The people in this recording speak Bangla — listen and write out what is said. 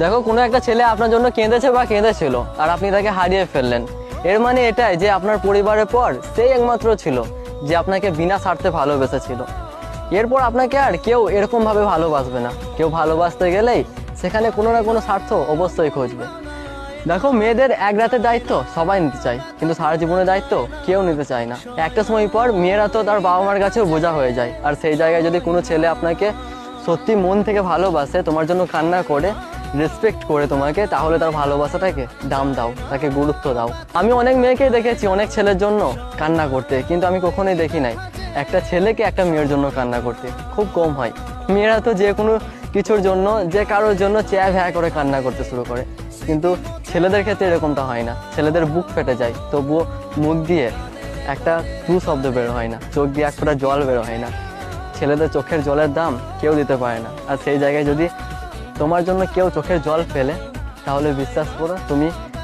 দেখো, কোনো একটা ছেলে আপনার জন্য কেঁদেছে বা কেঁদেছিল, আর আপনি তাকে হারিয়ে ফেললেন। এর মানে এটাই যে আপনার পরিবারের পর সেই একমাত্র ছিল, যে আপনাকে বিনা স্বার্থে ভালোবেসেছিল। এরপর আপনাকে আর কেউ এরকমভাবে ভালোবাসবে না। কেউ ভালোবাসতে গেলেই সেখানে কোনো না কোনো স্বার্থ অবশ্যই খুঁজবে। দেখো, মেয়েদের এক রাতের দায়িত্ব সবাই নিতে চায়, কিন্তু সারা জীবনের দায়িত্ব কেউ নিতে চায় না। একটা সময় পর মেয়েরা তো তার বাবা মার কাছেও বোঝা হয়ে যায়, আর সেই জায়গায় যদি কোনো ছেলে আপনাকে সত্যি মন থেকে ভালোবাসে, তোমার জন্য কান্না করে রেসপেক্ট করে তোমাকে, তাহলে তার ভালোবাসাটাকে দাম দাও, তাকে গুরুত্ব দাও। আমি অনেক মেয়েকেই দেখেছি অনেক ছেলের জন্য কান্না করতে, কিন্তু আমি কখনোই দেখি নাই। একটা ছেলেকে একটা মেয়ের জন্য কান্না করতে, খুব কম হয়। মেয়েরা তো যে কোনো কিছুর জন্য, যে কারোর জন্য চেয়া ভ্যা করে কান্না করতে শুরু করে। কিন্তু ছেলেদের ক্ষেত্রে এরকমটা হয় না। ছেলেদের বুক ফেটে যায়, তবুও মুখ দিয়ে একটা টু শব্দ বের হয় না, চোখ দিয়ে এক জল বের হয় না। ছেলেদের চোখের জলের দাম কেউ দিতে পারে না। আর সেই জায়গায় যদি তোমার জন্য কেউ চোখের জল ফেলে তাহলে বিশ্বাস করো তুমি